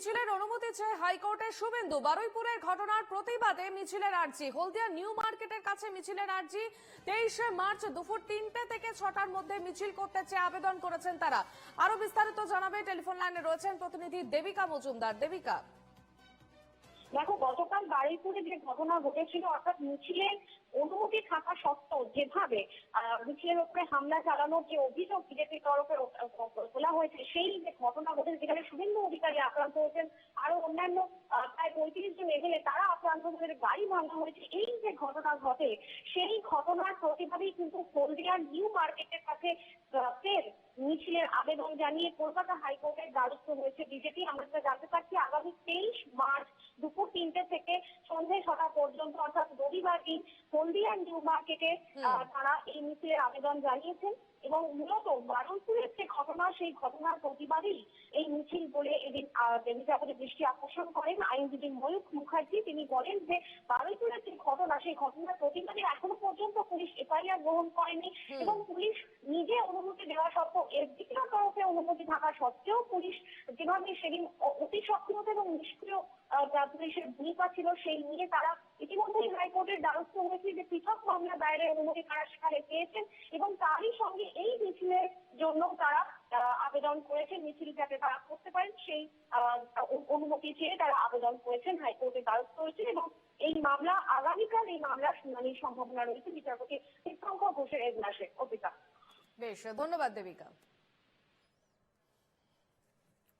মিছিলের অনুমতি চেয়ে হাইকোর্টে শুভেন্দু বারুইপুরের ঘটনার প্রতিবাদে মিছিলের আর্জি। হলদিয়া নিউ মার্কেটের কাছে মিছিলের আর্জি। তেইশে মার্চ দুপুর তিনটে থেকে ছটার মধ্যে মিছিল করতে চেয়ে আবেদন করেছেন তারা। আরও বিস্তারিত জানাবে, টেলিফোন লাইনে রয়েছেন প্রতিনিধি দেবিকা মজুমদার। দেবিকা। দেখো, গতকাল বারুইপুরে যে ঘটনা ঘটেছিল, অর্থাৎ মিছিলের অনুমতি থাকা সত্ত্বেও যেভাবে মিছিলের উপরে হামলা চালানোর যে অভিযোগ বিজেপির তরফে তোলা হয়েছে, সেই যে ঘটনা ঘটেছে, যেখানে শুভেন্দু অধিকারী আক্রান্ত হয়েছেন, আরও অন্যান্য প্রায় পঁয়ত্রিশ জন এগেলে তারা আক্রান্ত হয়ে গাড়ি ভাঙা হয়েছে, এই যে ঘটনা ঘটে, সেই ঘটনার প্রতিবাদেই কিন্তু হলদিয়ার নিউ মার্কেটের কাছে ফের মিছিলের আবেদন জানিয়ে কলকাতা হাইকোর্টের দ্বারস্থ হয়েছে বিজেপি। আমরা জানতে পারছি, আগামী তেইশ মার্চ দুপুর তিনটে থেকে সন্ধে ছটা পর্যন্ত অর্থাৎ রবিবার দিন হলদিয়া নিউ মার্কেটে তারা এই মিছিলের আবেদন জানিয়েছেন এবং মূলত বারুইপুরের যে ঘটনা সেই ঘটনার প্রতিবাদেই এই মিছিল বলে এদিন আহ, দৃষ্টি আকর্ষণ করেন আইনজীবী ময়ূখ মুখার্জি। তিনি বলেন যে বারুইপুরের যে ঘটনা সেই ঘটনার প্রতিবাদে এখনও পর্যন্ত পুলিশ এফআইআর গ্রহণ করেনি এবং পুলিশ নিজে অনুমতি দেওয়া সত্ত্বেও এসডিপির তরফে অনুমতি থাকা সত্ত্বেও পুলিশ যেভাবে সেদিন অতি সক্রিয়তা এবং নিষ্ক্রিয় পুলিশের ভূমিকা ছিল সেই নিয়ে তারা ইতিমধ্যেই হাইকোর্টের দ্বারস্থ হয়েছে যে পৃথক মামলা দায়েরের অনুমতি তারা সেখানে পেয়েছেন এবং তারই সঙ্গে এই মিছিলের জন্য তারা আবেদন করেছেন। মিছিল যাতে তারা করতে পারেন, সেই অনুমতি চেয়ে তারা আবেদন করেছেন, হাইকোর্টের দ্বারস্থ হয়েছেন এবং এই মামলা, আগামীকাল এই মামলার শুনানির সম্ভাবনা রয়েছে। বিচারপতি তীর্থঙ্কর ঘোষের এজলাসে অর্পিতা। বেশ, ধন্যবাদ দেবিকা।